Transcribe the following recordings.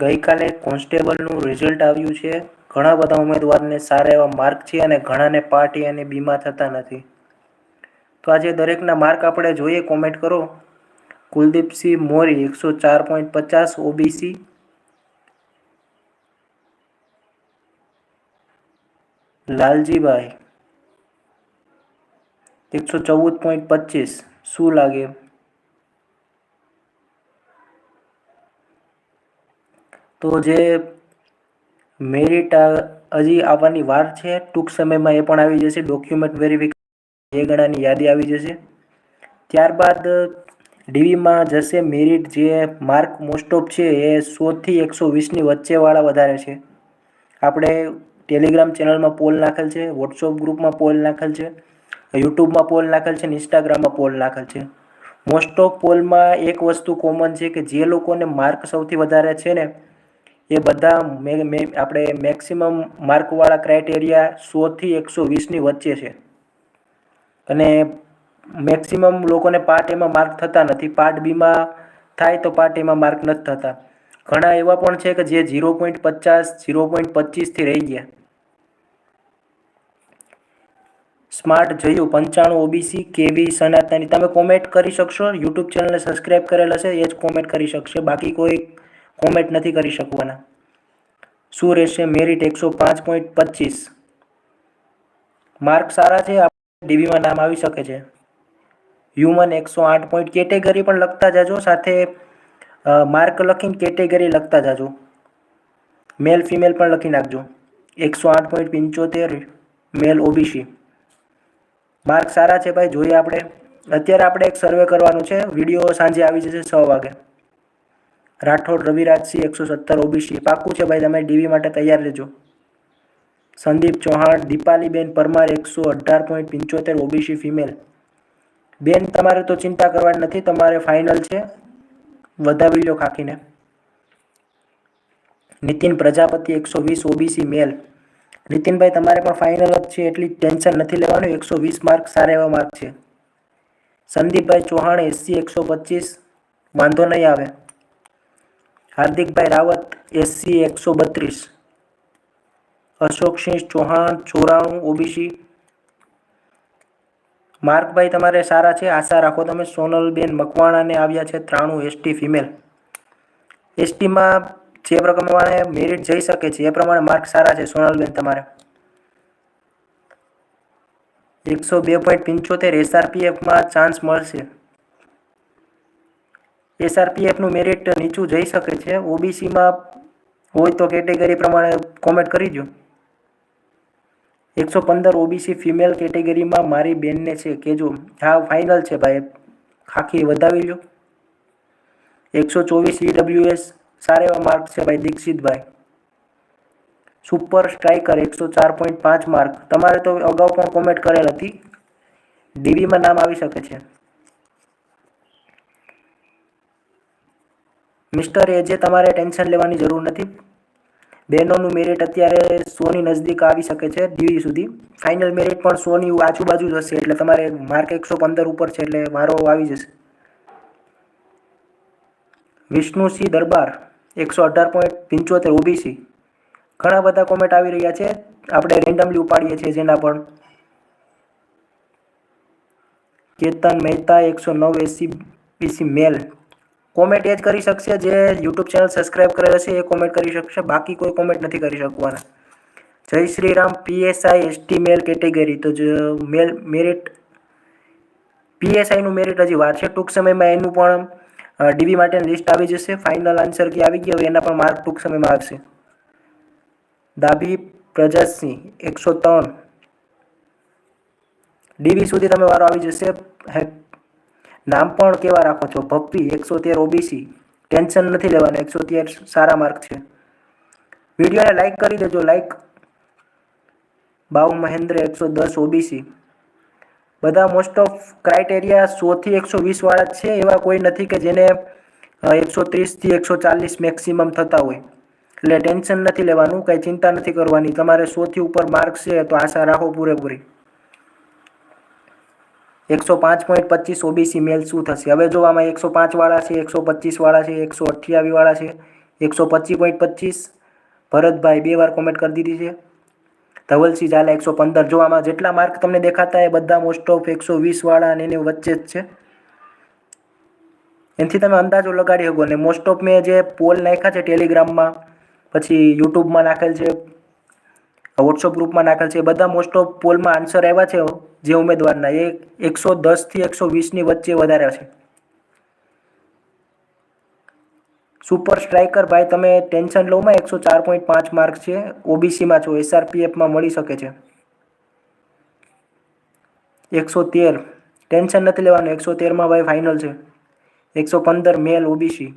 ગઈકાલે કોન્સ્ટેબલનું રિઝલ્ટ આવ્યું છે. ઘણા બધા ઉમેદવારને સારા એવા માર્ક છે અને ઘણાને પાર્ટી અને બીમા થતા નથી. તો આજે દરેકના માર્ક આપણે જોઈએ, કોમેન્ટ કરો. કુલદીપસિંહ મોરી એકસો ચાર પોઈન્ટ પચાસ, ઓબીસી. લાલજીભાઈ એકસો ચૌદ પોઈન્ટ પચીસ. શું લાગે? તો જે મેરિટ હજી આવવાની વાર છે, ટૂંક સમયમાં એ પણ આવી જશે ડોક્યુમેન્ટ વેરિફિકેશન એ ગણાની યાદી આવી જશે. ત્યારબાદ, ડીવીમાં જશે મેરિટ જે માર્ક મોસ્ટ ઓફ છે એ સોથી એકસો વીસની વચ્ચેવાળા વધારે છે. આપણે ટેલિગ્રામ ચેનલમાં પોલ નાખેલ છે વોટ્સઅપ ગ્રુપમાં પોલ નાખેલ છે યુટ્યુબમાં પોલ નાખેલ છે ઇન્સ્ટાગ્રામમાં પોલ નાખેલ છે. મોસ્ટ ઓફ પોલમાં એક વસ્તુ કોમન છે કે જે લોકોને માર્ક સૌથી વધારે છે ને એ બધા મે આપણે મેક્સિમમ માર્કવાળા ક્રાઇટેરિયા સોથી એકસો વીસની વચ્ચે છે. અને મેક્સિમમ લોકોને પાર્ટ એમાં માર્ક થતા નથી. પાર્ટ બીમાં થાય તો પાર્ટ એમાં માર્ક નથી થતા. ઘણા એવા પણ છે કે જે ઝીરો પોઈન્ટ પચાસ ઝીરો પોઈન્ટ પચીસથી રહી ગયા. સ્માર્ટ જોયું, પંચાણું ઓબીસી કેવી સનાતની. તમે કોમેન્ટ કરી શકશો. યુટ્યુબ ચેનલને સબસ્ક્રાઈબ કરેલ હશે, એ જ કોમેન્ટ કરી શકશે. બાકી કોઈ કોમેન્ટ નથી કરી શકવાના. શું રહેશે? મેરિટ એકસો પાંચ પોઈન્ટ પચીસ. માર્ક સારા છે? ડીવીમાં નામ આવી શકે છે. હ્યુમન એકસો આઠ પોઈન્ટ કેટેગરી પણ લખતા જાજો. સાથે માર્ક લખીને કેટેગરી લખતા જાજો. મેલ, ફિમેલ પણ લખી નાખજો. એકસો આઠ પોઈન્ટ પંચોતેર, મેલ, ઓબીસી. માર્ક સારા છે ભાઈ? જોઈએ આપણે. અત્યારે આપણે એક સર્વે કરવાનું છે. વીડિયો સાંજે આવી જશે છ વાગે. રાઠોડ, રવિરાજસિંહ, એકસો સત્તર, ઓબીસી, પાકું છે ભાઈ, તમે ડીવી માટે તૈયાર રહેજો. સંદીપ ચૌહાણ, દીપાલીબેન પરમાર, એકસો અઢાર પોઈન્ટ પંચોતેર, ઓબીસી ફિમેલ બેન, તમારે તો ચિંતા કરવાની નથી, તમારે ફાઇનલ છે. વધાવી લો ખાખીને. નીતિન પ્રજાપતિ, એકસો વીસ, ઓબીસી મેલ નીતિનભાઈ, તમારે પણ ફાઇનલ જ છે, એટલી ટેન્શન નથી લેવાનું, એકસો વીસ માર્ક સારા એવા માર્ક છે. સંદીપભાઈ ચૌહાણ, એસસી, એકસો પચીસ, વાંધો નહીં આવે. હાર્દિકભાઈ રાવત, એસસી એકસો બત્રીસ. અશોકસિંહ ચૌહાણ, ચોરાણું, ઓબીસી. માર્કભાઈ, તમારે સારા છે? આશા રાખો તમે. સોનલબેન મકવાણાને આવ્યા છે ત્રાણું, એસટી ફિમેલ. એસટીમાં જે પ્રમાણે મેરિટ જઈ શકે છે, એ પ્રમાણે માર્ક સારા છે, સોનલબેન તમારે. એકસો બે પોઈન્ટ પંચોતેર, એસઆરપીએફમાં ચાન્સ મળશે. એસઆરપીએફનું મેરિટ નીચું જઈ શકે છે. ઓબીસીમાં હોય તો કેટેગરી પ્રમાણે કોમેન્ટ કરી દો એકસો પંદર ઓબીસી ફિમેલ કેટેગરીમાં મારી બેનને છે કે જો હા ફાઇનલ છે ભાઈ. ખાખી વધાવી લો એકસો ચોવીસ ઈડબ્લ્યુએસ સારા એવા માર્ક છે ભાઈ દીક્ષિતભાઈ. સુપર સ્ટ્રાઇકર એકસો ચાર પોઈન્ટ પાંચ માર્ક તમારે તો અગાઉ પણ કોમેન્ટ કરેલ હતી. ડીવીમાં નામ આવી શકે છે. મિસ્ટર એ જે તમારે ટેન્શન લેવાની જરૂર નથી. બહેનોનું મેરિટ અત્યારે સોની નજદીક આવી શકે છે ડીવી સુધી. ફાઇનલ મેરિટ પણ સોની આજુબાજુ જ હશે, એટલે તમારે માર્ક એકસો પંદર ઉપર છે, એટલે મારો આવી જશે. વિષ્ણુસિંહ દરબાર, એકસો અઢાર પોઈન્ટ પંચોતેર ઓબીસી ઘણા બધા કોમેન્ટ આવી રહ્યા છે, આપણે રેન્ડમલી ઉપાડીએ છીએ જેના પણ કેતન મહેતા, એકસો નવ એસી બીસી મેલ. કોમેન્ટ એ જ કરી શકશે. જે યુટ્યુબ ચેનલ સબસ્ક્રાઈબ કરેલ હશે એ કોમેન્ટ કરી શકશે. બાકી કોઈ કોમેન્ટ નથી કરી શકવાના. જય Shri Ram PSI ST male category તો મેલ મેરિટ પીએસઆઈનું મેરિટ હજી વાર છે. ટૂંક સમયમાં એનું પણ ડીવી માટેની લિસ્ટ આવી જશે. ફાઇનલ આન્સર કે આવી ગયો એના પણ માર્ક ટૂંક સમયમાં આવશે. દાભી પ્રજાસિંહ એકસો ત્રણ. ડીવી સુધી તમે વારો આવી જશે. નામ પણ કેવા રાખો છો? ભપ્પી, એકસો તેર ઓબીસી. ટેન્શન નથી લેવાનું, એકસો તેર સારા માર્ક છે. વિડીયોને લાઇક કરી દેજો લાઇક બાવ મહેન્દ્ર એકસો દસ ઓબીસી. બધા મોસ્ટ ઓફ ક્રાઇટેરિયા સોથી એકસો વીસવાળા છે, એવા કોઈ નથી કે જેને એકસો ત્રીસથી એકસો ચાલીસ મેક્સિમમ થતા હોય. એટલે ટેન્શન નથી લેવાનું, કંઈ ચિંતા નથી કરવાની. તમારે સોથી ઉપર માર્ક છે, તો આશા રાખો પૂરેપૂરી. એકસો પાંચ પોઈન્ટ પચીસ ઓબીસી મેલ શું થશે? હવે જો આમાં એકસો પાંચવાળા છે, એકસો પચીસવાળા છે, એકસો અઠ્યાવીસવાળા છે, એકસો પચીસ પોઈન્ટ પચીસ ભરતભાઈ બે વાર કોમેન્ટ કરી દીધી છે. ધવલસિંહ ઝાલા એકસો પંદર. જો આમાં જેટલા માર્ક તમને દેખાતા એ બધા મોસ્ટ ઓફ એકસો વીસવાળા અને એની વચ્ચે જ છે. એનાથી તમે અંદાજો લગાડી શકો. ને મોસ્ટ ઓફ મેં જે પોલ નાખ્યા છે ટેલિગ્રામમાં પછી યુટ્યુબમાં નાખેલ છે વોટ્સઅપ ગ્રુપમાં નાખેલ છે. બધા મોસ્ટ ઓફ પોલમાં આન્સર આવ્યા છે જે ઉમેદવારના. એ એકસો દસથી એકસો વીસની વચ્ચે વધારે છે સુપર સ્ટ્રાઇકર ભાઈ, તમે ટેન્શન લોમાં એકસો ચાર પોઈન્ટ પાંચ માર્ક છે. ઓબીસીમાં છો. એસઆરપીએફમાં મળી શકે છે. એકસો તેર. ટેન્શન નથી લેવાનું. એકસો તેરમાં ભાઈ ફાઇનલ છે. એકસો પંદર મેલ ઓબીસી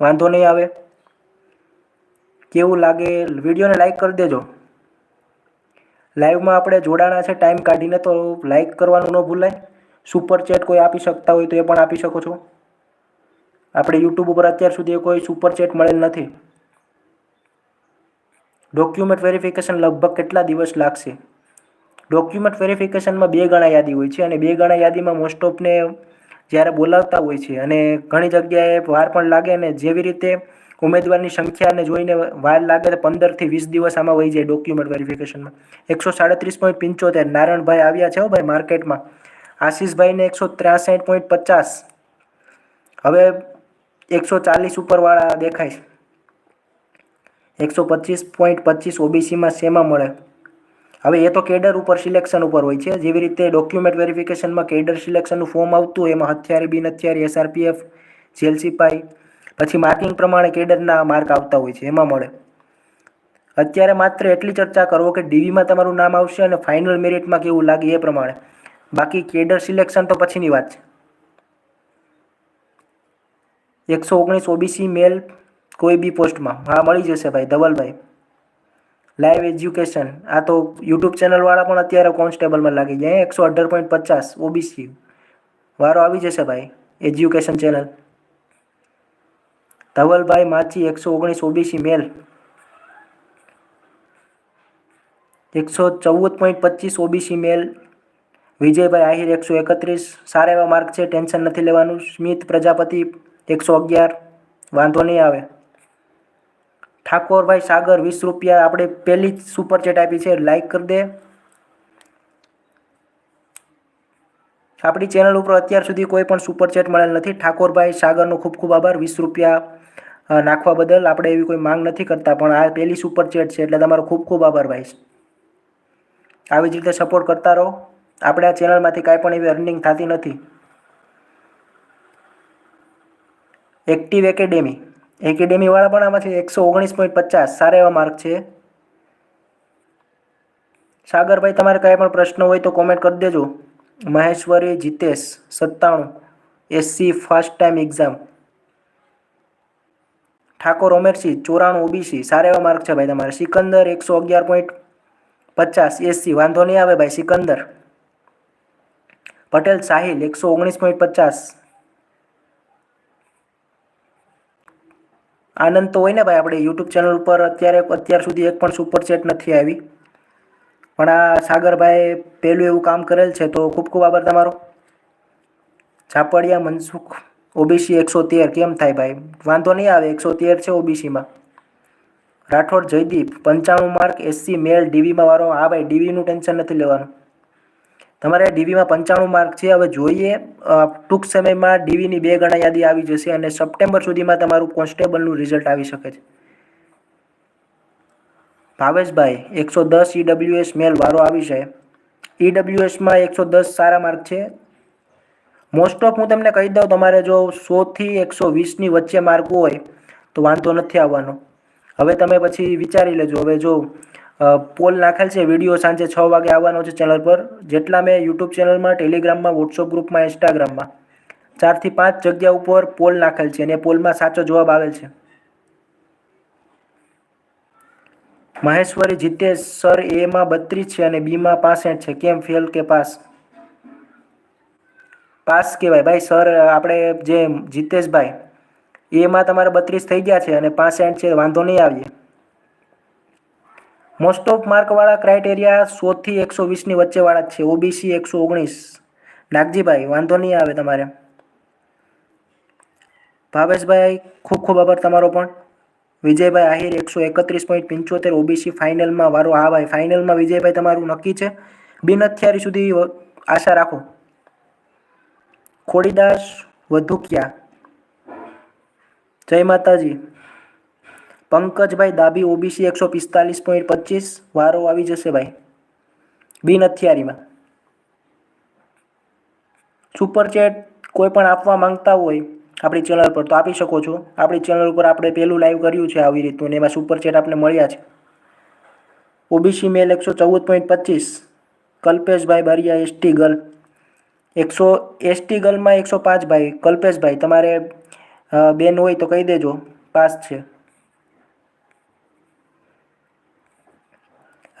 વાંધો નહીં આવે. કેવું લાગે? વિડીયોને લાઈક કરી દેજો. લાઈવમાં આપણે જોડાણા છે ટાઈમ કાઢીને તો લાઈક કરવાનું ન ભૂલાય. સુપર ચેટ કોઈ આપી શકતા હોય તો એ પણ આપી શકો છો. આપણે યુટ્યુબ ઉપર અત્યાર સુધી કોઈ સુપર ચેટ મળેલ નથી. ડોક્યુમેન્ટ વેરિફિકેશન લગભગ કેટલા દિવસ લાગશે? ડોક્યુમેન્ટ વેરિફિકેશનમાં બે ગણા યાદી હોય છે અને બે ગણા યાદીમાં મોસ્ટ ઓફને જ્યારે બોલાવતા હોય છે અને ઘણી જગ્યાએ વાર પણ લાગે અને જેવી રીતે ઉમેદવારની સંખ્યાને જોઈને વાર લાગે તો પંદરથી વીસ દિવસ આમાં વહી જાય ડોક્યુમેન્ટ વેરિફિકેશનમાં એકસો સાડત્રીસ પોઈન્ટ પંચોતેર નારાયણભાઈ આવ્યા છે હો ભાઈ માર્કેટમાં. આશીષભાઈને એકસો ત્રાસઠ પોઈન્ટ પચાસ. હવે એકસો ચાલીસ ઉપરવાળા દેખાય છે. એકસો પચીસ પોઈન્ટ પચીસ ઓબીસીમાં શેમાં મળે? હવે એ તો કેડર ઉપર સિલેક્શન ઉપર હોય છે. જેવી રીતે ડોક્યુમેન્ટ વેરિફિકેશનમાં કેડર સિલેક્શનનું ફોર્મ આવતું એમાં હથિયારી બિન હથિયારી એસઆરપીએફ જેલ સિપાઈ પછી માર્કિંગ પ્રમાણે કેડરના માર્ક આવતા હોય છે, એમાં મળે. અત્યારે માત્ર એટલી ચર્ચા કરો કે ડીવીમાં તમારું નામ આવશે અને ફાઇનલ મેરિટમાં કેવું લાગે એ પ્રમાણે. બાકી કેડર સિલેક્શન તો પછીની વાત છે. એકસો ઓગણીસ ઓબીસી મેલ કોઈ બી પોસ્ટમાં. હા, મળી જશે ભાઈ, ધવલભાઈ. લાઈવ એજ્યુકેશન આ તો યુટ્યુબ ચેનલવાળા પણ અત્યારે કોન્સ્ટેબલમાં લાગી ગયા એકસો અઢાર પોઈન્ટ પચાસ ઓબીસી વારો આવી જશે ભાઈ એજ્યુકેશન ચેનલ ધવલભાઈ માછી એકસો ઓગણીસ ઓબીસી મેલ. એકસો ચૌદ પોઈન્ટ પચીસ ઓબીસી મેલ. વિજયભાઈ આહિર એકસો એકત્રીસ. સારા એવા માર્ક છે, ટેન્શન નથી લેવાનું. સ્મિત પ્રજાપતિ એકસો અગિયાર. વાંધો નહીં આવે. ઠાકોરભાઈ સાગર વીસ રૂપિયા. આપણે પહેલી જ સુપર ચેટ આપી છે. લાઈક કરી દે. આપણી ચેનલ ઉપર અત્યાર સુધી કોઈ પણ સુપર ચેટ મળેલ નથી. ઠાકોરભાઈ સાગરનો ખૂબ ખૂબ આભાર. વીસ રૂપિયા નાખવા બદલ આપણે એવી કોઈ માંગ નથી કરતા, પણ આ પહેલી સુપર ચેટ છે એટલે તમારો ખૂબ ખૂબ આભાર ભાઈ. આવી જ રીતે સપોર્ટ કરતા રહો. આપણે આ ચેનલમાંથી કાંઈ પણ એવી અર્નિંગ થતી નથી. એક્ટિવ એકેડેમી એકેડેમીવાળા પણ આમાંથી એકસો ઓગણીસ પોઈન્ટ પચાસ. સારા એવા માર્ક છે. સાગરભાઈ, તમારે કાંઈ પણ પ્રશ્ન હોય તો કોમેન્ટ કરી દેજો. મહેશ્વરી જીતેશ સત્તાણું SC first time exam Thakor Umersinh ચોરાણું ઓબીસી સારા એવા માર્ક છે ભાઈ તમારે. સિકંદર એકસો અગિયાર પોઈન્ટ પચાસ એસસી વાંધો નહીં આવે ભાઈ સિકંદર. પટેલ સાહિલ, એકસો ઓગણીસ પોઈન્ટ પચાસ. આનંદ તો હોય ને ભાઈ, આપણે યુટ્યુબ ચેનલ ઉપર અત્યારે, અત્યાર સુધી એક પણ સુપર ચેટ નથી આવી. પણ આ સાગરભાઈ પહેલું એવું કામ કરેલ છે તો ખૂબ ખૂબ આભાર તમારો. છાપડિયા મનસુખ, ઓબીસી એકસો તેર, કેમ થાય ભાઈ? વાંધો નહીં આવે, એકસો તેર છે ઓબીસીમાં. રાઠોડ જયદીપ, પંચાણું માર્ક એસસી મેલ ડીવીમાં વાળો હા ભાઈ, ડીવીનું ટેન્શન નથી લેવાનું. તમારે ડીવીમાં પંચાણું માર્ક છે, હવે જોઈએ. ટૂંક સમયમાં ડીવીની બે ગણા યાદી આવી જશે અને સપ્ટેમ્બર સુધીમાં તમારું કોન્સ્ટેબલનું રિઝલ્ટ આવી શકે છે. ભાવેશભાઈ, એકસો દસ ઈડબ્લ્યુએસ મેલ વારો આવી છે. ઈડબ્લ્યુએસમાં એકસો દસ સારા માર્ક છે. મોસ્ટ ઓફ હું તમને કહી દઉં, તમારે જો સોથી એકસો વીસની વચ્ચે માર્ક હોય, તો વાંધો નથી આવવાનો. હવે તમે પછી વિચારી લેજો. હવે જો પોલ નાખેલ છે વીડિયો સાંજે છ વાગે આવવાનો છે ચેનલ પર. જેટલા મેં યુટ્યુબ ચેનલમાં ટેલિગ્રામમાં વોટ્સઅપ ગ્રુપમાં ઇન્સ્ટાગ્રામમાં ચારથી પાંચ જગ્યા ઉપર પોલ નાખેલ છે અને પોલમાં સાચો જવાબ આવેલ છે. મહેશ્વરી જીતેશ સર એમાં બત્રીસ છે અને બીમાં પાસઠ છે. કેમ ફેલ કે પાસ? પાસ કહેવાય. ભાઈ, સર, આપણે જે જીતેશભાઈ એમાં તમારે બત્રીસ થઈ ગયા છે અને પાસઠ છે વાંધો નહીં આવીએ. મોસ્ટ ઓફ માર્કવાળા ક્રાઇટેરિયા સોથી એકસો વીસની વચ્ચેવાળા જ છે. ઓબીસી એકસો ઓગણીસ. નાગજીભાઈ, વાંધો નહીં આવે તમારે. ભાવેશભાઈ, ખૂબ ખૂબ આભાર તમારો પણ. વિજયભાઈ આહિર એકસો એકત્રીસ પોઈન્ટ પંચોતેર ઓબીસી ફાઇનલમાં વારો હા ભાઈ ફાઇનલમાં વિજયભાઈ તમારું નક્કી છે? બિન અત્યારે સુધી આશા રાખો. ખોડીદાસ વધુકિયા. જય માતાજી. પંકજભાઈ દાબી ઓબીસી એકસો પિસ્તાલીસ પોઈન્ટ પચીસ, વારો આવી જશે ભાઈ. બિન અથિયારીમાં સુપરચેટ કોઈ પણ આપવા માંગતા હોય આપણી ચેનલ પર તો આપી શકો છો. આપણી ચેનલ ઉપર આપણે પહેલું લાઈવ કર્યું છે આવી રીતનું એમાં સુપર ચેટ આપણે મળ્યા છે. ઓબીસી મેલ એકસો ચૌદ પોઈન્ટ પચીસ, કલ્પેશભાઈ બારિયા એસટી ગર્લ એકસો એસટી ગર્લમાં એકસો પાંચ ભાઈ, કલ્પેશભાઈ તમારે બેન હોય તો કહી દેજો પાસ છે.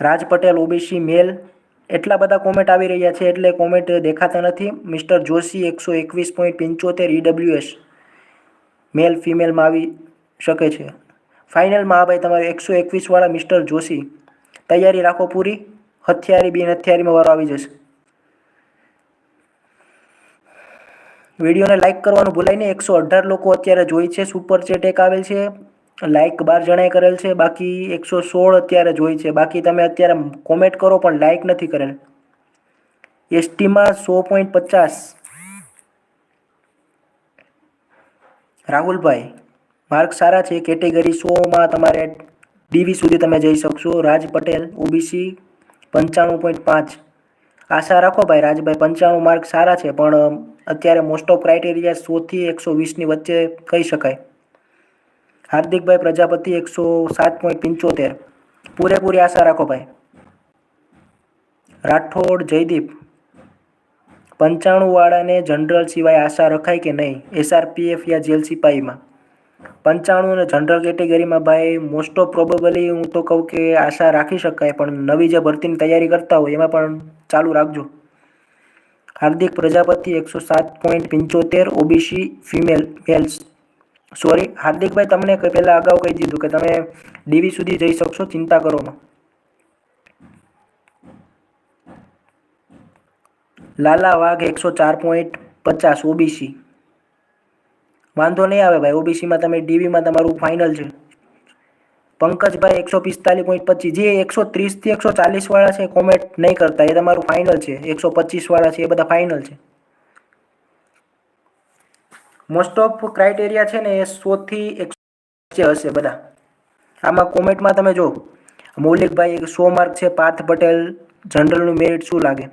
રાજ પટેલ ઓબીસી મેલ એટલા બધા કોમેન્ટ આવી રહ્યા છે એટલે કોમેન્ટ દેખાતા નથી. મિસ્ટર જોશી એકસો એકવીસ પોઈન્ટ પંચોતેર ઈડબ્લ્યુએસ મેલ ફિમેલમાં આવી શકે છે. ફાઇનલમાં આ ભાઈ તમારે એકસો એકવીસવાળા મિસ્ટર જોશી, તૈયારી રાખો પૂરી, હથિયારી બિન હથિયારીમાં વારો આવી જશે. વિડીયોને લાઇક કરવાનું ભૂલાય નહીં. એકસો અઢાર લોકો અત્યારે જોઈ છે સુપર ચેટ એક આવેલ છે લાઇક બાર જણાએ કરેલ છે, બાકી એકસો સોળ અત્યારે જોઈ છે. બાકી તમે અત્યારે કોમેન્ટ કરો, પણ લાઇક નથી કરેલ. એસટીમાં સો પોઈન્ટ પચાસ. રાહુલભાઈ, માર્ક સારા છે, કેટેગરી સોમાં તમારે ડીવી સુધી તમે જઈ શકશો. રાજ પટેલ, ઓબીસી પંચાણું પોઈન્ટ પાંચ. આશા રાખો ભાઈ, રાજભાઈ પંચાણું માર્ક સારા છે, પણ અત્યારે મોસ્ટ ઓફ ક્રાઇટેરિયા સોથી એકસો વીસની વચ્ચે કહી શકાય. હાર્દિકભાઈ પ્રજાપતિ એકસો સાત પોઈન્ટ પંચોતેર. પૂરેપૂરી આશા રાખો ભાઈ. રાઠોડ, જયદીપ પંચાણું વાળાને જનરલ સિવાય આશા રખાય કે નહીં, એસઆરપીએફ યા જેલ સિપાહીમાં? પંચાણું અને જનરલ કેટેગરીમાં ભાઈ મોસ્ટ ઓફ પ્રોબેબલી હું તો કહું કે આશા રાખી શકાય, પણ નવી જે ભરતીની તૈયારી કરતા હોય, એમાં પણ ચાલુ રાખજો. હાર્દિક પ્રજાપતિ એકસો સાત પોઈન્ટ પંચોતેર, ઓબીસી ફિમેલ મેલ્સ સોરી હાર્દિકભાઈ, તમને પહેલાં અગાઉ કહી દીધું કે તમે ડીવી સુધી જઈ શકશો, ચિંતા કરોમાં લાલા વાઘ એકસો ચાર પોઈન્ટ પચાસ ઓબીસી વાંધો નહીં આવે ભાઈ ઓબીસીમાં તમે ડીવીમાં તમારું ફાઇનલ છે. પંકજભાઈ એકસો પિસ્તાલીસ પોઈન્ટ પચીસ, જે એકસો ત્રીસથી એકસો ચાલીસવાળા છે કોમેન્ટ નહીં કરતા, એ તમારું ફાઇનલ છે, એકસો પચીસવાળા છે, એ બધા ફાઇનલ છે. મોસ્ટ ઓફ ક્રાઇટેરિયા છે ને એ સોથી એકસો વચ્ચે હશે બધા. આમાં કોમેન્ટમાં તમે જો મૌલિકભાઈ સો માર્ક છે, પાર્થ પટેલ જનરલનું મેરિટ શું લાગે?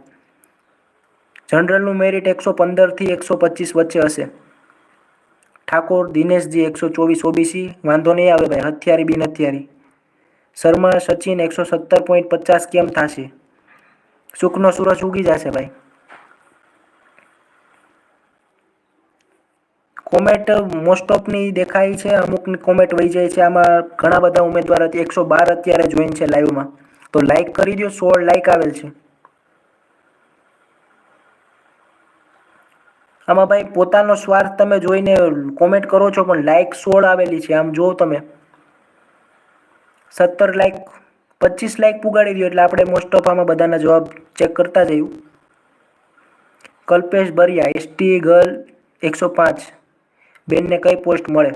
જનરલનું મેરિટ એકસો પંદરથી એકસો પચીસ વચ્ચે હશે. ઠાકોર, દિનેશજી એકસો ચોવીસ ઓબીસી, વાંધો નહીં આવે ભાઈ, હથિયારી બિન હથિયારી. શર્મા, સચિન એકસો સત્તર પોઈન્ટ પચાસ કેમ થશે? સુખનો સૂરજ ઉગી જશે ભાઈ. કોમેટ મોસ્ટ ઓફની દેખાય છે અમુકની કોમેટ વહી જાય છે, આમાં ઘણા બધા ઉમેદવાર એકસો બાર અત્યારે જોઈન છે લાઈવમાં તો લાઈક કરી દો સોળ લાઈક આવેલ છે. આમાં ભાઈ પોતાનો સ્વાર્થ તમે જોઈને કોમેન્ટ કરો છો, પણ લાઈક સોળ આવેલી છે. આમ જો તમે. સત્તર લાઈક પચીસ લાઈક પુગાડી દો એટલે આપણે મોસ્ટ ઓફ આમાં બધાના જવાબ ચેક કરતા જયું કલ્પેશ બરિયા એસટી ગર્લ એકસો પાંચ. બેનને કઈ પોસ્ટ મળે?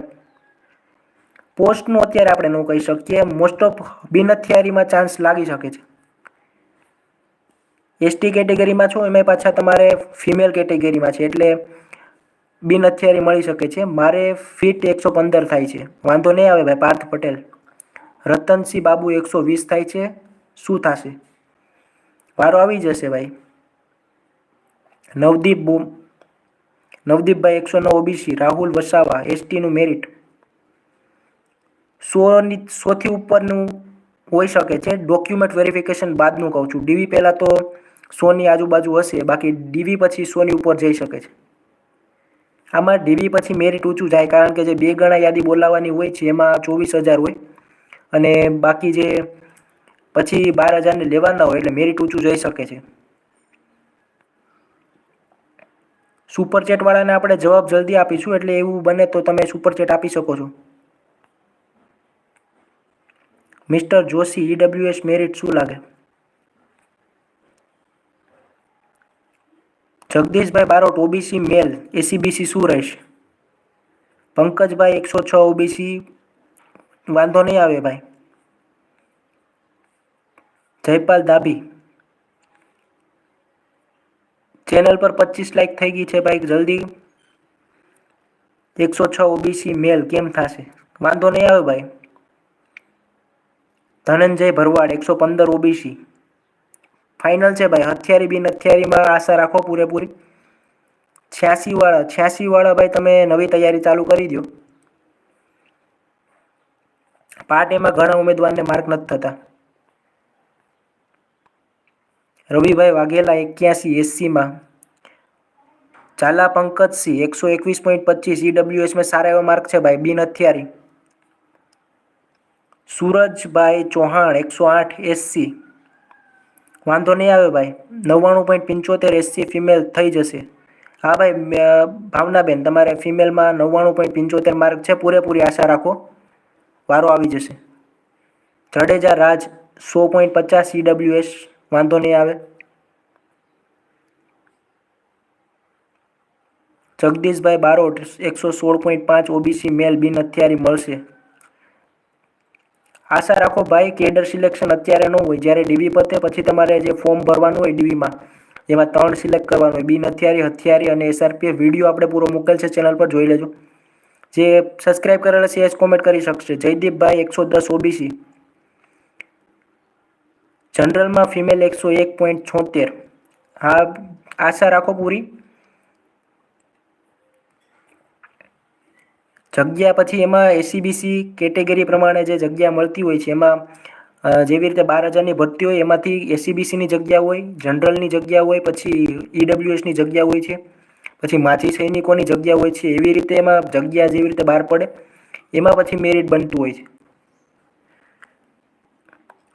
પોસ્ટનું અત્યારે આપણે ન કહી શકીએ. મોસ્ટ ઓફ બિન હથિયારીમાં ચાન્સ લાગી શકે છે. એસટી કેટેગરીમાં છો એમાં પાછા તમારે ફિમેલ કેટેગરીમાં છે, એટલે બિન હથિયારી મળી શકે છે. મારે ફિટ એકસો પંદર થાય છે. વાંધો નહીં આવે ભાઈ, પાર્થ પટેલ. રતનસિંહ બાબુ એકસો વીસ થાય છે. શું થશે? વારો આવી જશે ભાઈ. નવદીપ બુમ. નવદીપભાઈ એકસો નવ ઓબીસી. રાહુલ વસાવા, એસટીનું મેરિટ. સોની, સોથી ઉપરનું હોઈ શકે છે. ડોક્યુમેન્ટ વેરિફિકેશન બાદનું કહું છું. ડીવી પહેલાં તો સોની આજુબાજુ હશે, બાકી ડીવી પછી સોની ઉપર જઈ શકે છે. આમાં ડીવી પછી મેરિટ ઊંચું જાય, કારણ કે જે બે ગણા યાદી બોલાવવાની હોય છે, એમાં ચોવીસ હજાર હોય. અને બાકી જે પછી બાર હજારને લેવાના હોય, એટલે મેરિટ ઊંચું જઈ શકે છે. સુપર ચેટવાળાને આપણે જવાબ જલ્દી આપીશું, એટલે એવું બને તો તમે સુપર ચેટ આપી શકો છો. મિસ્ટર જોશી ઈડબ્લ્યુએસ મેરિટ શું લાગે? Jagdishbhai Barot, OBC male, SEBC શું રહેશે? પંકજભાઈ એકસો છ, ઓબીસી, વાંધો નહીં આવે ભાઈ. જયપાલ ધાબી. ચેનલ પર પચીસ લાઈક થઈ ગઈ છે ભાઈ, જલ્દી. એકસો છ, ઓબીસી, મેલ, કેમ થશે? વાંધો નહીં આવે ભાઈ. ધનંજય ભરવાડ, એકસો પંદર, ઓબીસી. ફાઇનલ છે ભાઈ. હથિયારી બિન હથિયારીમાં આશા રાખો પૂરેપૂરી. છ્યાસીવાળા છ્યાસીવાળા ભાઈ, તમે નવી તૈયારી ચાલુ કરી દો પાર્ટ એમાં ઘણા ઉમેદવારને માર્ક નથી થતા. રવિભાઈ વાઘેલા એક્યાસી એસસીમાં ચાલા પંકજસિંહ, એકસો એકવીસ પોઈન્ટ પચીસ. ઈડબ્લ્યુએસમાં સારા એવા માર્ક છે ભાઈ. બિન હથિયારી. સૂરજભાઈ ચૌહાણ, એકસો આઠ એસસી વાંધો નહીં આવે ભાઈ. નવ્વાણું પોઈન્ટ પંચોતેર એસસી ફિમેલ થઈ જશે. હા ભાઈ ભાવનાબેન, તમારે ફિમેલમાં નવ્વાણું પોઈન્ટ પંચોતેર માર્ક છે, પૂરેપૂરી આશા રાખો. વારો આવી જશે. જાડેજા રાજ, સો પોઈન્ટ પચાસ ઈડબ્લ્યુએસ વાંધો નહીં આવે. જગદીશભાઈ બારોટ, એકસો સોળ પોઈન્ટ પાંચ ઓબીસી મેલ બિન અત્યારે મળશે. આશા રાખો ભાઈ કેડર સિલેક્શન અત્યારે ન હોય. જ્યારે ડીવી પતે પછી તમારે જે ફોર્મ ભરવાનું હોય ડીવીમાં એમાં ત્રણ સિલેક્ટ કરવાનું હોય. બિન હથિયારી હથિયારી અને એસઆરપીએફ વીડિયો આપણે પૂરો મૂકેલ છે ચેનલ પર જોઈ લેજો. જે સબસ્ક્રાઇબ કરેલા છે એ જ કોમેન્ટ કરી શકશે. જયદીપભાઈ એકસો દસ ઓબીસી. જનરલમાં ફિમેલ એકસો એક પોઈન્ટ છોતેર. હા, આશા રાખો પૂરી. જગ્યા પછી એમાં એસીબીસી કેટેગરી પ્રમાણે જે જગ્યા મળતી હોય છે, એમાં જેવી રીતે બાર હજારની ભરતી હોય, એમાંથી એસીબીસીની જગ્યા હોય, જનરલની જગ્યા હોય, પછી ઈડબ્લ્યુએસની જગ્યા હોય છે, પછી માજી સૈનિકોની જગ્યા હોય છે, એવી રીતે એમાં જગ્યા જેવી રીતે બહાર પડે, એમાં પછી મેરિટ બનતું હોય છે.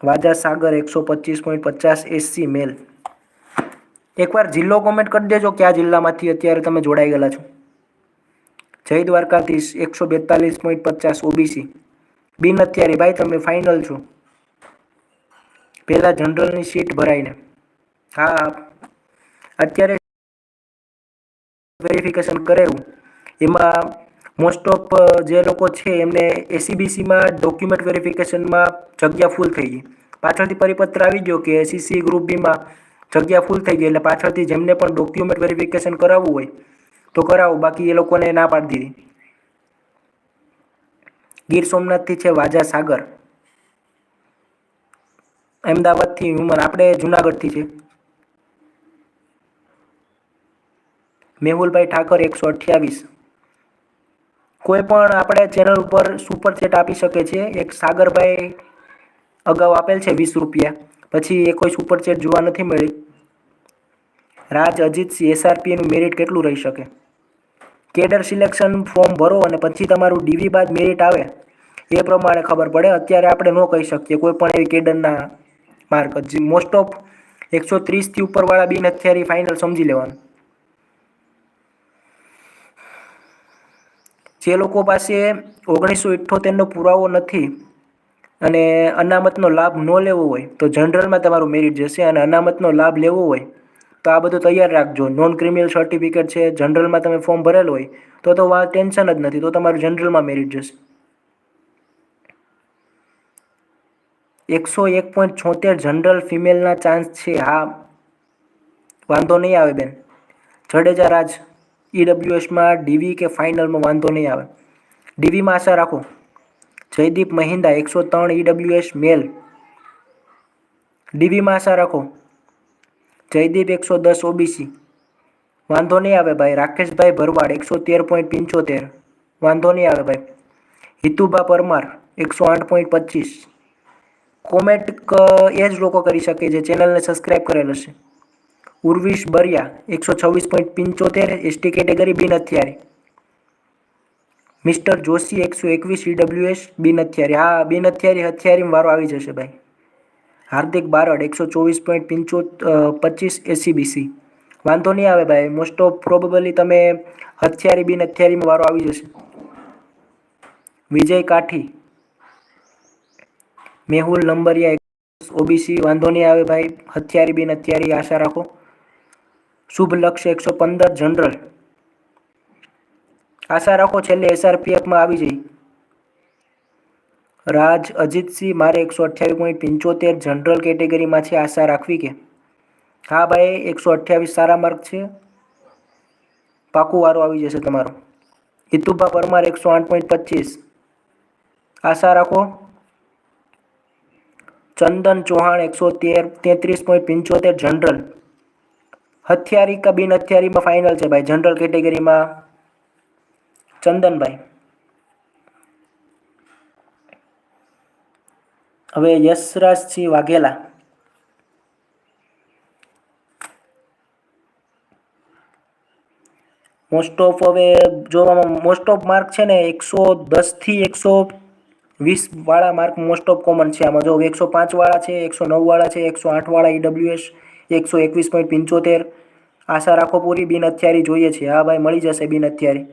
વાજા સાગર એકસો પચીસ પોઈન્ટ પચાસ એસસી મેલ. એકવાર જિલ્લો કોમેન્ટ કરી દેજો કયા જિલ્લામાંથી અત્યારે તમે જોડાઈ ગયેલા છો. જય દ્વારકાધીશ, એકસો બેતાલીસ પોઈન્ટ પચાસ ઓબીસી. બિન અત્યારે, ભાઈ, તમે ફાઇનલ છો. પહેલાં જનરલની સીટ ભરાઈને. હા અત્યારે વેરિફિકેશન કરાવ્યું એમાં મોસ્ટ ઓફ જે લોકો છે, એમને એસીબીસીમાં ડોક્યુમેન્ટ વેરિફિકેશનમાં જગ્યા ફૂલ થઈ ગઈ. પાછળથી પરિપત્ર આવી ગયો કે એસીસી ગ્રુપ બીમાં જગ્યા ફૂલ થઈ ગઈ, એટલે પાછળથી જેમને પણ ડોક્યુમેન્ટ વેરિફિકેશન કરાવવું હોય તો કરાવો, બાકી એ લોકોને ના પાડી દીધી. ગીર સોમનાથથી છે વાજા સાગર. અમદાવાદથી હ્યુમન આપણે જુનાગઢથી છે. મેહુલભાઈ ઠાકર એકસો અઠ્યાવીસ. કોઈ પણ આપણે ચેનલ ઉપર સુપર ચેટ આપી શકે છે, એક સાગરભાઈ અગાઉ આપેલ છે વીસ રૂપિયા. પછી એ કોઈ સુપર ચેટ જોવા નથી મળી. રાજ અજીતસિંહ એસઆરપીનું મેરિટ કેટલું રહી શકે? કેડર સિલેક્શન ફોર્મ ભરો અને પછી તમારું ડીવી બાદ મેરિટ આવે. એ પ્રમાણે ખબર પડે. અત્યારે આપણે ન કહી શકીએ. કોઈ પણ એવી કેડરના માર્ક મોસ્ટ ઓફ એકસો ત્રીસથી ઉપરવાળા બિન હથિયારી ફાઇનલ સમજી લેવાનું. જે લોકો પાસે ઓગણીસો ઇઠ્ઠોતેરનો પુરાવો નથી અને અનામતનો લાભ ન લેવો હોય, તો જનરલમાં તમારું મેરિટ જશે અને અનામતનો લાભ લેવો હોય તો આ બધું તૈયાર રાખજો. નોન ક્રિમિનલ સર્ટિફિકેટ છે જનરલમાં તમે ફોર્મ ભરેલ હોય, તો તો વા ટેન્શન જ નથી, તો તમારું જનરલમાં મેરિટ જશે. એકસો એક પોઈન્ટ છોતેર જનરલ ફિમેલના ચાન્સ છે. હા, વાંધો નહીં આવે બેન. જડેજા રાજ ઈડબ્લ્યુએસમાં ડીવી કે ફાઇનલમાં વાંધો નહીં આવે. ડીવીમાં આશા રાખો. જયદીપ મહિન્દા એકસો ત્રણ ઈડબ્લ્યુએસ મેલ ડીવીમાં આશા રાખો. જયદીપ એકસો દસ ઓબીસી. વાંધો નહીં આવે ભાઈ. રાકેશભાઈ ભરવાડ એકસો તેર પોઈન્ટ પંચોતેર. વાંધો નહીં આવે ભાઈ. હિતુભા પરમાર એકસો આઠ પોઈન્ટ પચીસ. કોમેન્ટ એ જ લોકો કરી શકે જે ચેનલને સબસ્ક્રાઈબ કરેલ હશે. ઉર્વિશ બરિયા એકસો છવ્વીસ પોઈન્ટ પંચોતેર. એસટી કેટેગરી બિન હથિયારી મિસ્ટર જોશી એકસો એકવીસ. ઈડબ્લ્યુએસ બિન હથિયારી હા, બિન હથિયારી હથિયારીમાં વારો આવી જશે ભાઈ. હાર્દિક બારડ એકસો ચોવીસ પોઈન્ટ પંચો પચીસ એસીબીસી વાંધો નહીં આવે ભાઈ મોસ્ટ ઓફ પ્રોબેબલી તમે હથિયારી બિન હથિયારીમાં વારો આવી જશે. વિજય કાઠી, મેહુલ નંબરિયા ઓબીસી વાંધો નહીં આવે ભાઈ, હથિયારી બિન હથિયારી આશા રાખો. શુભ લક્ષ્ય એકસો પંદર, જનરલ. આશા રાખો છેલ્લે એસઆરપીએફમાં આવી જઈ. રાજ અજીતસિંહ, મારે એકસો અઠ્યાવીસ પોઈન્ટ પંચોતેર જનરલ કેટેગરીમાં છે આશા રાખવી કે? હા ભાઈ, એકસો અઠ્યાવીસ સારા માર્ક છે. પાકું વારો આવી જશે તમારો. હિતુભા પરમાર, એકસો આઠ પોઈન્ટ પચીસ. આશા રાખો. ચંદન ચૌહાણ, એકસો તેર, તેત્રીસ પોઈન્ટ પંચોતેર જનરલ. હથિયારી કે બિન હથિયારીમાં ફાઇનલ છે ભાઈ, જનરલ કેટેગરીમાં. ચંદનભાઈ. હવે યશરાજસિંહ વાઘેલા. મોસ્ટ ઓફ હવે જોવામાં મોસ્ટ ઓફ માર્ક છે ને એકસો દસથી એકસો વીસ વાળા માર્ક મોસ્ટ ઓફ કોમન છે. આમાં જો એકસો પાંચ વાળા છે, એકસો નવ વાળા છે, એકસો આઠ વાળા ઈડબ્લ્યુએસ એકસો એકવીસ પોઈન્ટ પંચોતેર. આશા રાખો પૂરી બિન હથિયારી જોઈએ છે. હા ભાઈ, મળી જશે બિન અત્યારી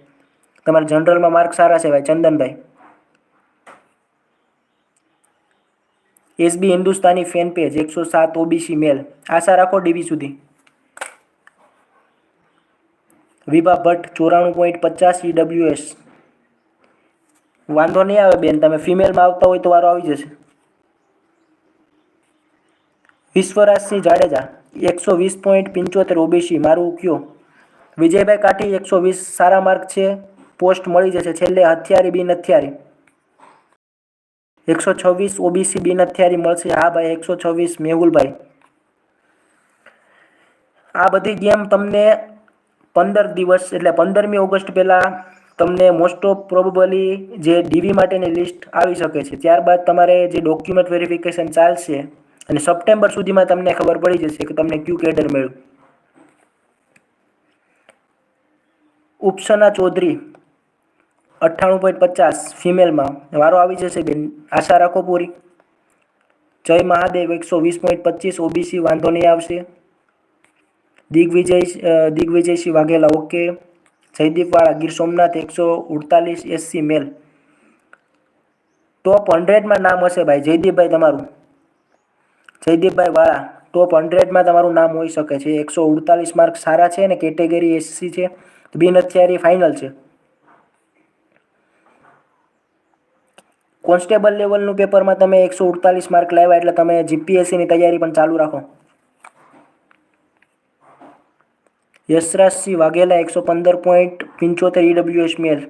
તમારા જનરલમાં માર્ક સારા છે ભાઈ, Chandanbhai. SB Hindustani fan page એકસો સાત ઓબીસી મેલ. આશા રાખો ડીબી સુધી. વિભા ભટ્ટ, ચોરાણું પોઈન્ટ પચાસ ઈડબ્લ્યુએસ વાંધો નહીં આવે બેન, તમે ફિમેલમાં આવતા હોય તો વારો આવી જશે. વિશ્વરાજસિંહ જાડેજા, એકસો વીસ પોઈન્ટ પંચોતેર ઓબીસી. મારું કયો? વિજયભાઈ કાઠી, એકસો વીસ. સારા માર્ક છે. પોસ્ટ મળી જશે. છેલ્લે હથિયારી બિન હથિયારી. એકસો છવ્વીસ ઓબીસી બિન હથિયારી મળશે. હા ભાઈ એકસો છવ્વીસ મેહુલભાઈ. આ બધી ગેમ તમને પંદર દિવસ એટલે પંદરમી ઓગસ્ટ પહેલાં તમને મોસ્ટ ઓફ પ્રોબેબલી જે ડીવી માટેની લિસ્ટ આવી શકે છે. ત્યારબાદ તમારે જે ડોક્યુમેન્ટ વેરિફિકેશન ચાલશે અને સપ્ટેમ્બર સુધીમાં તમને ખબર પડી જશે કે તમને ક્યુ કેડર મળ્યું. ઉપસના ચૌધરી. અઠ્ઠાણું પોઈન્ટ પચાસ ફિમેલમાં. વારો આવી જશે બેન. આશા રાખો પૂરી. જય મહાદેવ, એકસો વીસ પોઈન્ટ પચીસ ઓબીસી વાંધો નહીં આવશે. દિગ્વિજય દિગ્વિજયસિંહ વાઘેલા, ઓકે. જયદીપવાળા, ગીર સોમનાથ, એકસો અડતાલીસ એસસી મેલ. ટોપ હંડ્રેડમાં નામ હશે ભાઈ. જયદીપભાઈ તમારું. જયદીપભાઈ વાળા, ટોપ હંડ્રેડમાં તમારું નામ હોઈ શકે છે. એકસો અડતાલીસ માર્ક સારા છે ને? કેટેગરી એસસી છે. બિન હથિયારી ફાઇનલ છે. કોન્સ્ટેબલ લેવલનું પેપરમાં તમે એકસો અડતાલીસ માર્ક લાવ્યા એટલે તમે જીપીએસસીની તૈયારી પણ ચાલુ રાખો. યશરાજસિંહ વાઘેલા એકસો પંદર પોઈન્ટ પંચોતેર ઈડબ્લ્યુએસ મેલ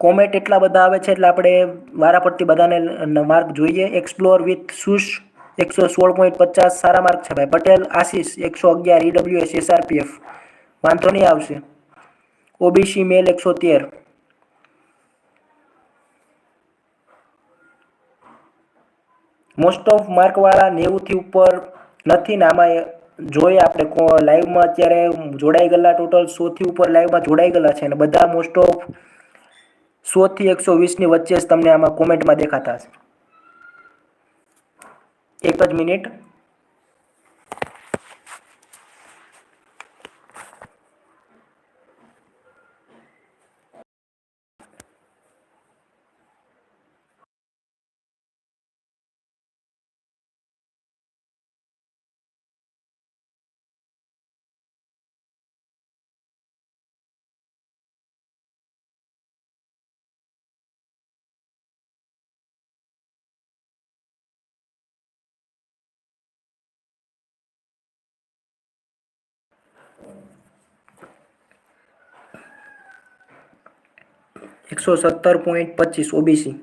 કોમેટ એટલા બધા આવે છે એટલે આપણે વારા પરથી બધાને માર્ક જોઈએ. એક્સપ્લોર વિથ સુશ એકસો સોળ પોઈન્ટ પચાસ સારા માર્ક છે ભાઈ. પટેલ, આશીષ એકસો અગિયાર ઈડબ્લ્યુએસ એસઆરપીએફ વાંધો નહીં આવશે. ઓબીસી મેલ એકસો તેર. મોસ્ટ ઓફ માર્કવાળા નેવુંથી ઉપર નથી ને આમાં જોઈએ આપણે લાઈવમાં અત્યારે જોડાઈ ગયેલા ટોટલ સોથી ઉપર લાઈવમાં જોડાઈ ગયેલા છે અને બધા મોસ્ટ ઓફ સોથી એકસો વીસની વચ્ચે જ તમને આમાં કોમેન્ટમાં દેખાતા હશે. એક જ મિનિટ. એકસો સત્તર પોઈન્ટ પચીસ ઓબીસી